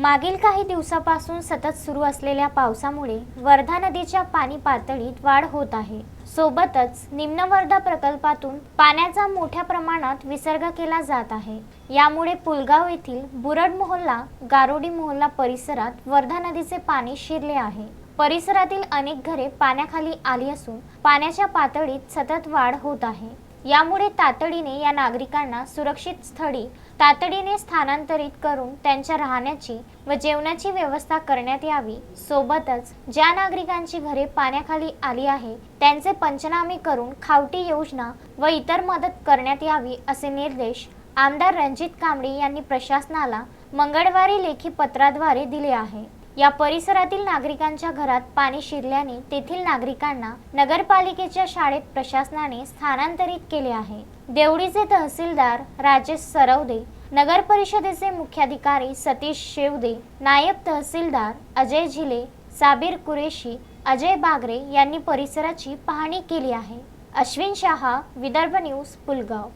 मागील काही दिवसापासून सतत सुरू असलेल्या पावसामुळे वर्धा नदीच्या पाणी पातळीत वाढ होत आहे. सोबतच निम्न वर्धा प्रकल्पातून पाण्याचा मोठ्या प्रमाणात विसर्ग केला जात आहे. यामुळे पुलगाव येथील बुरड मोहल्ला गारोडी मोहल्ला परिसरात वर्धा नदीचे पाणी शिरले आहे. परिसरातील अनेक घरे पाण्याखाली आली असून पाण्याच्या पातळीत सतत वाढ होत आहे. यामुळे तातडीने या नागरिकांना सुरक्षित स्थळी तातडीने स्थानांतरित करून त्यांच्या राहण्याची व जेवणाची व्यवस्था करण्यात यावी. सोबतच ज्या नागरिकांची घरे पाण्याखाली आली आहे त्यांचे पंचनामे करून खावटी योजना व इतर मदत करण्यात यावी असे निर्देश आमदार रणजित कांबळे यांनी प्रशासनाला मंगळवारी लेखी पत्राद्वारे दिले आहे. या परिसरातील नागरिकांच्या घरात पाणी शिरल्याने तेथील नागरिकांना नगरपालिकेच्या शाळेत प्रशासनाने स्थानांतरित केले आहे. देवडीचे तहसीलदार राजेश सरवदे नगर परिषदेचे मुख्याधिकारी सतीश शेवदे नायब तहसीलदार अजय झिले साबीर कुरेशी अजय बागरे यांनी परिसराची पाहणी केली आहे. अश्विन शहा विदर्भ न्यूज पुलगाव.